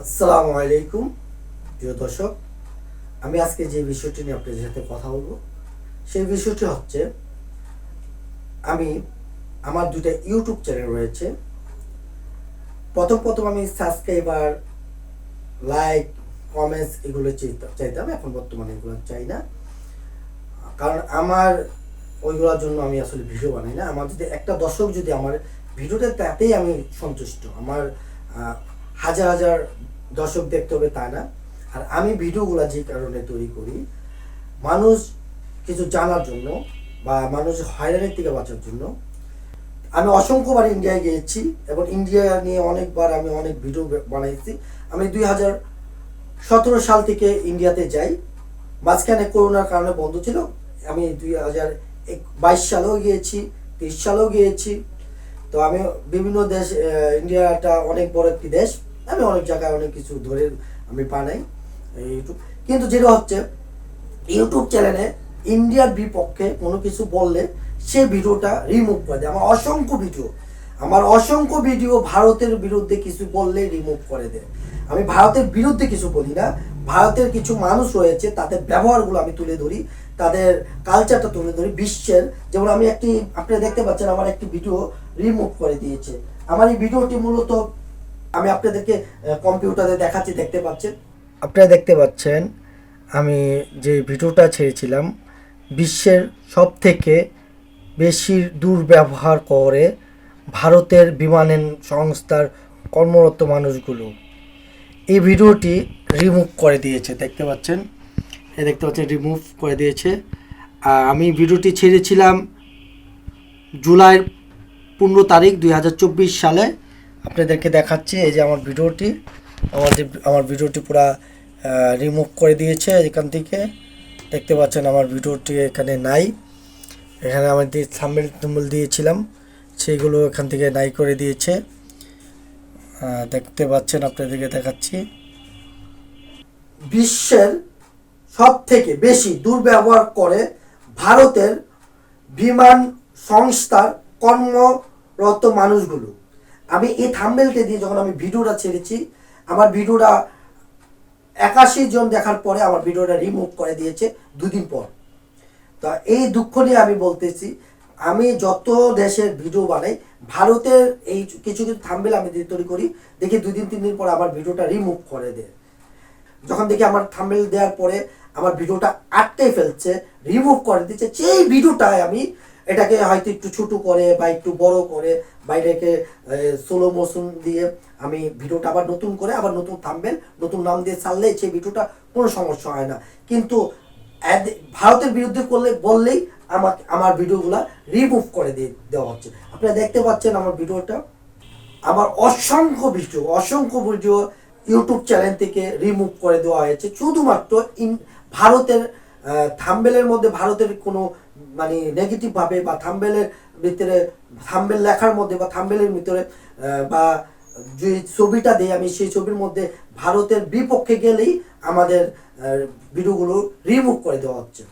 আসসালামু আলাইকুম, প্রিয় দর্শক। আমি আজকে যে বিষয়টি নিয়ে আপনাদের সাথে কথা বলব, সেই বিষয়টি হচ্ছে, আমি আমার দুটা ইউটিউব চ্যানেল রয়েছে। প্রথম প্রথম আমি সাবস্ক্রাইবার, লাইক, কমেন্টস এগুলো চাইতাম এখন বর্তমানে এগুলো চাই না। কারণ আমার ওইগুলোর জন্য আমি আসলে ভিডিও বানাই না। আমার যদি একটা দর্শক যদি আমার ভিডিওটা তাতেই আমি সন্তুষ্ট, আমার হাজার হাজার দর্শক দেখতে হবে তা না। আর আমি ভিডিওগুলো যে কারণে তৈরি করি, মানুষ কিছু জানার জন্য বা মানুষ হয়রানির থেকে বাঁচার জন্য, আমি অসংখ্যবার ইন্ডিয়ায় গিয়েছি এবং ইন্ডিয়া নিয়ে অনেকবার আমি অনেক ভিডিও বানাইছি। আমি দুই হাজার সতেরো সাল থেকে ইন্ডিয়াতে যাই। মাঝখানে করোনার কারণে বন্ধ ছিল। আমি দুই হাজার বাইশ সালেও গিয়েছি, তেইশ সালেও গিয়েছি। তো আমি বিভিন্ন দেশ ইন্ডিয়াটা অনেক বড় একটি দেশ। আমি অনেক জায়গায় অনেক কিছু ধরে আমি বানাই ইউটিউব কিন্তু যেটা হচ্ছে ইউটিউব চ্যানেলে ইন্ডিয়ার বিপক্ষে কোনো কিছু বললে সে ভিডিওটা রিমুভ করে দেয়। আমার অসংখ্য ভিডিও। আমার অসংখ্য ভিডিও ভারতের বিরুদ্ধে কিছু বললে রিমুভ করে দেয়। আমি ভারতের বিরুদ্ধে কিছু বলি না। ভারতের কিছু মানুষ রয়েছে, তাদের ব্যবহারগুলো আমি তুলে ধরি, তাদের কালচারটা তুলে ধরি বিশ্বের। যেমন আমি একটি, আপনারা দেখতে পাচ্ছেন আমার একটি ভিডিও রিমুভ করে দিয়েছে। আমার এই ভিডিওটি মূলত আমি আপনাদেরকে কম্পিউটারে দেখাচ্ছি, দেখতে পাচ্ছেন? আপনারা দেখতে পাচ্ছেন, আমি যে ভিডিওটা ছেড়েছিলাম, বিশ্বের সব থেকে বেশি দুর্ব্যবহার করে ভারতের বিমানন সংস্থার কর্মরত মানুষগুলো। এই ভিডিওটি রিমুভ করে দিয়েছে, দেখতে পাচ্ছেন? এই দেখতে পাচ্ছেন রিমুভ করে দিয়েছে। আর আমি ভিডিওটি ছেড়েছিলাম জুলাই পনেরো তারিখ দুই হাজার চব্বিশ সালে। আপনাদেরকে দেখাচ্ছি এই যে আমার ভিডিওটি। আমার যে আমার ভিডিওটি পুরা রিমুভ করে দিয়েছে এখান থেকে। দেখতে পাচ্ছেন আমার ভিডিওটি এখানে নাই। এখানে আমি থাম্বেল টুম্বেল দিয়েছিলাম সেইগুলো এখান থেকে নাই করে দিয়েছে। দেখতে পাচ্ছেন আপনাদেরকে দেখাচ্ছি। বিশ্বের সব থেকে বেশি দুর্ব্যবহার করে ভারতের বিমান সংস্থার কর্মরত মানুষগুলো। আমি এই থাম্বেলটা দিয়ে যখন আমি ভিডিওটা ছেড়েছি, আমার ভিডিওটা একাশি জন দেখার পরে আমার ভিডিওটা রিমুভ করে দিয়েছে দুদিন পর। তা এই দুঃখ নিয়ে আমি বলতেছি, আমি যত দেশের ভিডিও বানাই, ভারতের এই কিছু কিছু থাম্বেল আমি তৈরি করি, দেখি দুই দিন তিন দিন পর আমার ভিডিওটা রিমুভ করে দেয়। যখন দেখি আমার থাম্বেল দেওয়ার পরে আমার ভিডিওটা আটকে ফেলছে রিমুভ করে দিচ্ছে সেই ভিডিওটায় আমি এটাকে হয়তো একটু ছোট করে বা একটু বড় করে বাইরেকে সোলো মোশন দিয়ে আমি ভিডিওটা আবার নতুন করে, আবার নতুন থাম্বেল নতুন নাম দিয়ে ছাড়লে সেই ভিডিওটা কোনো সমস্যা হয় না। কিন্তু ভারতের বিরুদ্ধে করলে, বললেই আমাকে, আমার ভিডিওগুলো রিমুভ করে দিয়ে দেওয়া হচ্ছে। আপনারা দেখতে পাচ্ছেন আমার ভিডিওটা। আমার অসংখ্য ভিডিও অসংখ্য ভিডিও ইউটিউব চ্যানেল থেকে রিমুভ করে দেওয়া হয়েছে। শুধুমাত্র ইন, ভারতের থাম্বেলের মধ্যে ভারতের কোনো মানে নেগেটিভ ভাবে বা থাম্বেলের ভিতরে থাম্বেল লেখার মধ্যে বা থাম্বেলের ভিতরে বা যে ছবিটা দিই আমি, সেই ছবির মধ্যে ভারতের বিপক্ষে গেলেই আমাদের ভিডিওগুলো রিমুভ করে দেওয়া হচ্ছে।